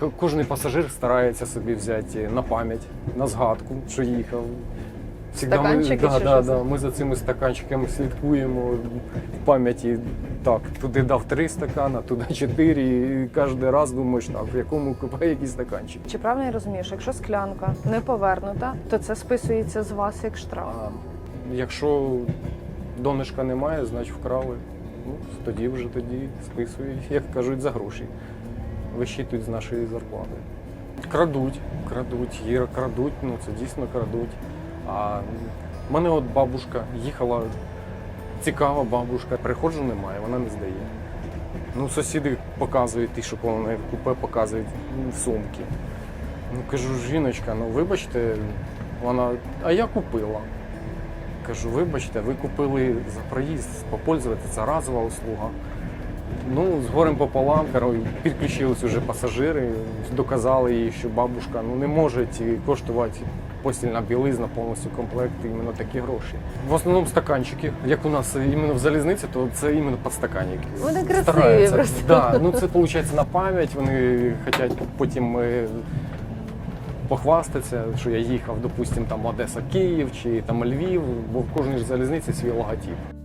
К- Кожний пасажир старається собі взяти на пам'ять, на згадку, що їхав. Всегда ми, да, да, да, ми за цими стаканчиками слідкуємо в пам'яті. Так, туди дав три стакана, туди чотири, і кожен раз думаєш, так, в якому купе який стаканчик. Чи правильно я розумію, що якщо склянка не повернута, то це списується з вас як штраф? А якщо донышка немає, значить вкрали. Ну, тоді вже тоді списують, як кажуть, за гроші. Вищитують з нашої зарплати. Крадуть, крадуть, Іра, крадуть, ну це дійсно крадуть. А в мене от бабушка їхала, цікава бабушка. Приходжу немає, вона не здає. Ну, сусіди показують, ті, що неї в купе показують ну, сумки. Ну кажу, жіночка, ну вибачте, вона, а я купила. Кажу, вибачте, ви купили за проїзд, попользуватися, це разова услуга. Ну, з горем пополам, підключились уже пасажири, доказали їй, що бабушка ну, не може ці коштувати постільна білизна, повністю комплект, іменно такі гроші. В основному стаканчики, як у нас іменно в залізниці, то це іменно підстаканники. Вони красиві просто. Да, ну це виходить на пам'ять, вони хочуть потім е, похвастатися, що я їхав, допустим, там Одеса, Київ чи там Львів, бо в кожній залізниці свій логотип.